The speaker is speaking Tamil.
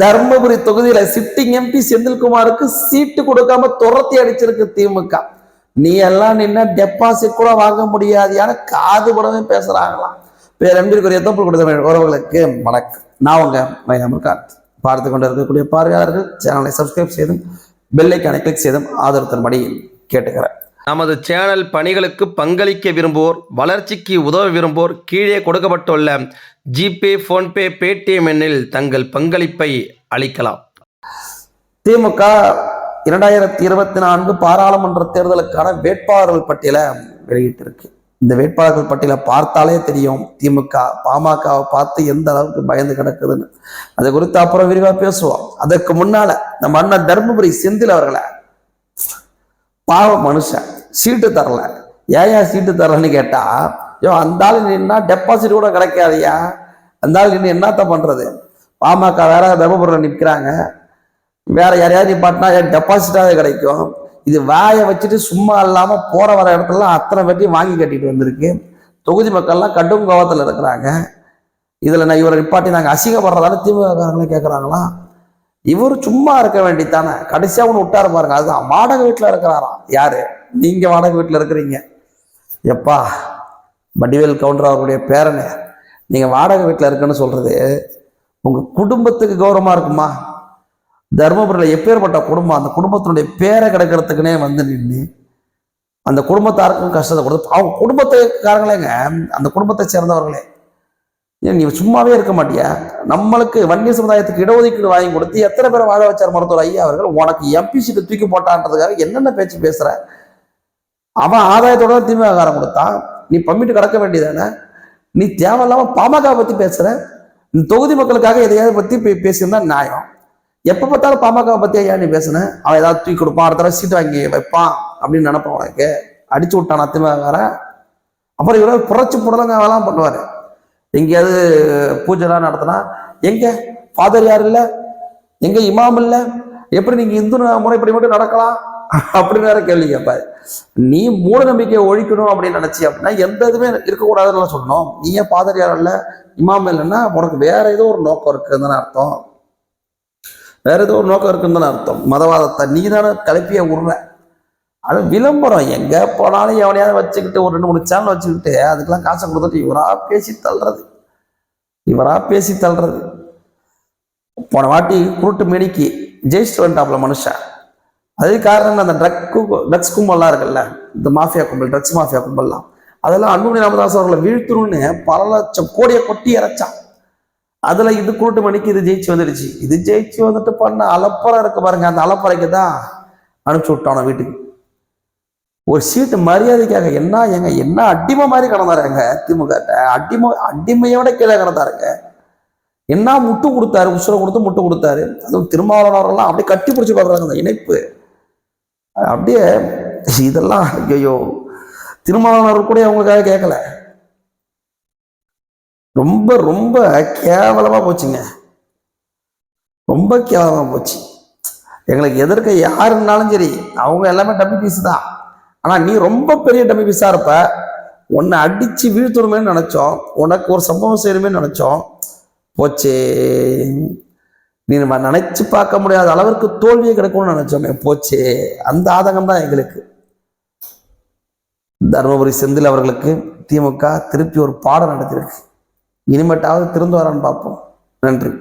தர்மபுரி தொகுதியில சிட்டிங் எம்பி செந்தில்குமாருக்கு சீட்டு கொடுக்காம துரத்தி அடிச்சிருக்கு திமுக. நீ எல்லாம் நின்ன டெபாசிட் கூட வாங்க முடியாது முடியாதியான காது படமே பேசுறாங்களாம். பேர் அன்பிற்குரிய தோப்பு கொடுத்த உறவுகளுக்கு வணக்கம். நான் உங்க மைனாமர் கார்த்தி பார்த்து கொண்டு இருக்கக்கூடிய பார்வையாளர்கள் சேனலை சப்ஸ்கிரைப் செய்தும் பெல்லைக்கானை கிளிக் செய்தும் ஆதரவு தரும்படி கேட்டுக்கிறேன். நமது சேனல் பணிகளுக்கு பங்களிக்க விரும்புவோர் வளர்ச்சிக்கு உதவ விரும்புவோர் கீழே கொடுக்கப்பட்டுள்ள ஜிபே ஃபோன்பே பேடிஎம் எண்ணில் தங்கள் பங்களிப்பை அளிக்கலாம். திமுக இரண்டாயிரத்தி இருபத்தி நான்கு பாராளுமன்ற தேர்தலுக்கான வேட்பாளர்கள் பட்டியலை வெளியிட்டிருக்கு. இந்த வேட்பாளர்கள் பட்டியலை பார்த்தாலே தெரியும் திமுக பாமகவை பார்த்து எந்த அளவுக்கு பயந்து கிடக்குதுன்னு. அது குறித்து அப்புறம் விரிவாக பேசுவோம். அதற்கு முன்னால நம்ம அண்ணன் தர்மபுரி செந்தில் அவர்களை பாவ மனுஷன். சீட்டு தரல. ஏன் சீட்டு தரலன்னு கேட்டால் ஐயோ அந்த ஆள் நின்னா டெபாசிட் கூட கிடைக்காதையா? அந்த ஆள் நின்று என்னத்த பண்ணுறது பாமக வேற வெப்பப்படுற நிற்கிறாங்க வேற யாரையாவது நிப்பாட்டினா என் டெபாசிட்டாவது கிடைக்கும். இது வாயை வச்சுட்டு சும்மா இல்லாமல் போகிற வர இடத்துலலாம் அத்தனை பேர்த்தையும் வாங்கி கட்டிட்டு வந்திருக்கு. தொகுதி மக்கள்லாம் கடும் கோவத்தில் இருக்கிறாங்க. இதில் நான் இவரை நிப்பாட்டி நாங்கள் அசிங்கப்படுறதால திமுககாரங்களே கேட்குறாங்களா இவர் சும்மா இருக்க வேண்டித்தானே கடைசியாக ஒன்று விட்டாரு பாருங்க. அதுதான் வாடகை வீட்டில் இருக்கிறாராம் யாரு? நீங்க வாடகை வீட்டில் இருக்கிறீங்க. எப்பா வடிவேல் கவுண்டர் அவருடைய பேரனே நீங்க வாடகை வீட்டில் இருக்குன்னு சொல்றது உங்க குடும்பத்துக்கு கௌரவமா இருக்குமா? தருமபுரியில் எப்பேற்பட்ட குடும்பம்? அந்த குடும்பத்தினுடைய பேரை கிடக்கிறதுக்குனே வந்து நின்று அந்த குடும்பத்தாருக்கும் கஷ்டத்தை கொடுத்து அவங்க குடும்பத்துக்காரங்களேங்க அந்த குடும்பத்தை சேர்ந்தவர்களே. ஏன் நீ சும்மாவே இருக்க மாட்டியா? நம்மளுக்கு வன்னிய சமுதாயத்துக்கு இடஒதுக்கீடு வாங்கி கொடுத்து எத்தனை பேரை வாழ வச்சார் மருத்துவர் ஐயா அவர்கள்? உனக்கு எம்பி சீட்டு தூக்கி போட்டான்றதுக்காக என்னென்ன பேச்சு பேசுகிற அவன் ஆதாயத்தோட தான் கொடுத்தான். நீ பம்மிட்டு கிடக்க வேண்டியதானே? நீ தேவையில்லாமல் பாமக பற்றி பேசுகிற இந்த தொகுதி மக்களுக்காக எதையாவது பற்றி பே- பேசியிருந்தா நியாயம். எப்போ பார்த்தாலும் பாமகவை பற்றி ஐயா நீ பேசுன? அவன் ஏதாவது தூக்கி கொடுப்பான் அடுத்த தடவை சீட்டு வாங்கி வைப்பான் அப்படின்னு நினைப்பான் உனக்கு. அடிச்சு விட்டான் திமுககாரன் அப்புறம் இவரை புரட்சி புடலங்க வேலாம் பண்ணுவார். எங்கேயாவது பூஜைலாம் நடத்தினா எங்கே? ஃபாதர் யார் இல்லை? எங்கே இமாம் இல்லை? எப்படி நீங்கள் இந்து முறைப்படி மட்டும் நடக்கலாம்? அப்படின்னு வேற கேள்வி கேட்பாரு. நீ மூட நம்பிக்கையை ஒழிக்கணும் அப்படின்னு நினச்சி அப்படின்னா எந்த இதுவுமே இருக்கக்கூடாதுன்னு சொன்னோம் நீ ஏன் ஃபாதர் யார் இல்லை? இமாம் இல்லைன்னா உனக்கு வேற ஏதோ ஒரு நோக்கம் இருக்குன்னு அர்த்தம். வேற ஏதோ ஒரு நோக்கம் இருக்குன்னு அர்த்தம். மதவாதத்தை நீ தானே கலப்பிய விடுற அது விளம்பரம். எங்கே போனாலும் எவனையாவது வச்சுக்கிட்டு ஒரு ரெண்டு மூணு சேனல் வச்சுக்கிட்டு அதுக்கெல்லாம் காசை கொடுத்துட்டு இவராக பேசி தள்ளுறது. இவராக பேசி தள்ளுறது. போன வாட்டி குருட்டு மேனிக்கு ஜெயிச்சுட்டு வந்துட்டாப்ல மனுஷன். அதுக்கு காரணம் அந்த ட்ரக் ட்ரக்ஸ் கும்பல்லாம் இருக்குல்ல? இந்த மாஃபியா கும்பல் ட்ரக்ஸ் மாஃபியா கும்பல்லாம். அதெல்லாம் அன்புமணி ராமதாஸ் அவர்களை வீழ்த்தணும்னு பல லட்சம் கோடியை கொட்டி இறைச்சான். அதுல இது குருட்டு மணிக்கு இது ஜெயிச்சு வந்துடுச்சு. இது ஜெயிச்சு வந்துட்டு பண்ண அலப்பறை இருக்கு பாருங்க. அந்த அலப்பறைக்கு தான் அனுப்பிச்சு விட்டானோ வீட்டுக்கு. ஒரு சீட்டு மரியாதைக்காக என்ன எங்க என்ன அடிமை மாதிரி கடந்தாருங்க திமுக அடிமை அடிமையோட கீழே கடந்தாருங்க. என்ன முட்டு கொடுத்தாரு? உசுரை கொடுத்து முட்டு கொடுத்தாரு. அதுவும் திருமாவளவர்கள்லாம் அப்படியே கட்டி பிடிச்சி பார்க்குறாங்க அந்த இணைப்பு. அப்படியே இதெல்லாம் ஐயோ திருமாவளவர் கூட அவங்களுக்காக கேட்கல. ரொம்ப ரொம்ப கேவலமா போச்சுங்க. ரொம்ப கேவலமா போச்சு. எங்களுக்கு எதிர்க்க யாருன்னாலும் சரி அவங்க எல்லாமே டம்மி பீஸ் தான். ஆனா நீ ரொம்ப பெரிய டம்மி விசாரப்ப இருப்ப. உன்னை அடிச்சு வீழ்த்தணுமே நினைச்சோம். உனக்கு ஒரு சம்பவம் செய்யணுமே நினைச்சோம். போச்சே. நீ நம்ம நினைச்சு பார்க்க முடியாத அளவிற்கு தோல்வியே கிடைக்கும்னு நினைச்சோமே. போச்சே. அந்த ஆதங்கம் தான் எங்களுக்கு. தருமபுரி செந்தில் அவர்களுக்கு திமுக திருப்பி ஒரு பாடம் நடத்தியிருக்கு. இனிமேட்டாவது திறந்து வரான்னு பார்ப்போம். நன்றி.